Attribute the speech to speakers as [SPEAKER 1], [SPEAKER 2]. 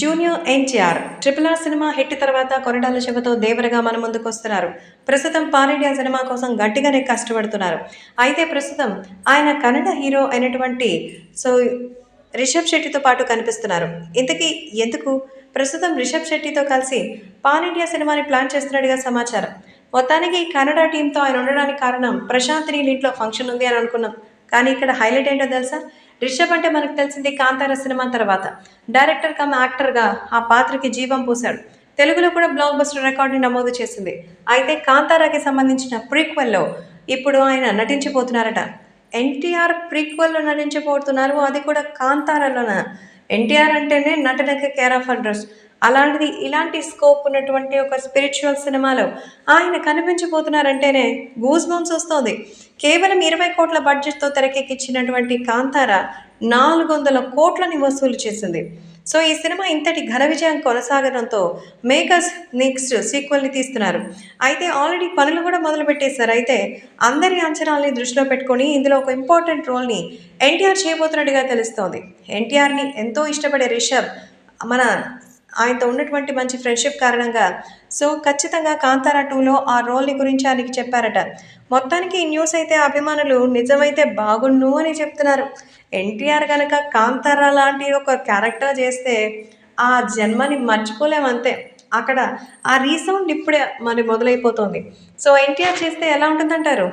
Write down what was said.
[SPEAKER 1] Junior NTR triple R cinema hit తర్వాత కొరటాల శివతో దేవరగా మన ముందుకు వస్తున్నారు. ప్రస్తుతం పాన్ ఇండియా సినిమా కోసం గట్టిగానే కష్టపడుతున్నారు. అయితే ప్రస్తుతం ఆయన కన్నడ హీరో అయినటువంటి సో రిషబ్ శెట్టితో పాటు కనిపిస్తున్నారు. ఇంతకీ ఎందుకు? ప్రస్తుతం రిషబ్ శెట్టితో కలిసి పాన్ ఇండియా సినిమాని ప్లాన్ చేస్తున్నట్టుగా సమాచారం. మొత్తానికి కన్నడ టీంతో ఆయన ఉండడానికి కారణం ప్రశాంత్ నీళ్ళ ఇంట్లో ఫంక్షన్ ఉంది అని అనుకున్నాం. కానీ ఇక్కడ హైలైట్ ఏంటో తెలుసా? రిషబ్ అంటే మనకు తెలిసింది కాంతార సినిమా తర్వాత. డైరెక్టర్ కమ్ యాక్టర్గా ఆ పాత్రకి జీవం పోశాడు. తెలుగులో కూడా బ్లాక్ బస్టర్ రికార్డుని నమోదు చేసింది. అయితే కాంతారాకి సంబంధించిన ప్రీక్వెల్లో ఇప్పుడు ఆయన నటించబోతున్నారట ఎన్టీఆర్ ప్రీక్వెల్లో నటించబోతున్నారు. అది కూడా కాంతారాలోన? ఎన్టీఆర్ అంటేనే నటనకి కేర్ ఆఫ్ అడ్రస్. అలాంటిది ఇలాంటి స్కోప్ ఉన్నటువంటి ఒక స్పిరిచువల్ సినిమాలో ఆయన కనిపించబోతున్నారంటేనే గూస్ బౌన్స్ వస్తుంది. కేవలం ఇరవై కోట్ల బడ్జెట్తో తెరకెక్కించినటువంటి కాంతార నాలుగు వందల కోట్లని వసూలు చేసింది. సో ఈ సినిమా ఇంతటి ఘన విజయం కొనసాగడంతో మేకర్స్ నెక్స్ట్ సీక్వెల్ని తీస్తున్నారు. అయితే ఆల్రెడీ పనులు కూడా మొదలు పెట్టేశారు అయితే అందరి అంచనాల్ని దృష్టిలో పెట్టుకొని ఇందులో ఒక ఇంపార్టెంట్ రోల్ని ఎన్టీఆర్ చేయబోతున్నట్టుగా తెలుస్తోంది. ఎన్టీఆర్ని ఎంతో ఇష్టపడే రిషబ్ మన ఆయనతో ఉన్నటువంటి మంచి ఫ్రెండ్షిప్ కారణంగా. సో ఖచ్చితంగా కాంతారా టూలో ఆ రోల్ని గురించి ఆయనకి చెప్పారట. మొత్తానికి ఈ న్యూస్ అయితే అభిమానులు నిజమైతే బాగుండు అని చెప్తున్నారు. ఎన్టీఆర్ కనుక కాంతారా లాంటి ఒక క్యారెక్టర్ చేస్తే ఆ జన్మని మర్చిపోలేమంతే అక్కడ ఆ రీసౌండ్ ఇప్పుడే మరి మొదలైపోతుంది. సో ఎన్టీఆర్ చేస్తే ఎలా ఉంటుందంటారు?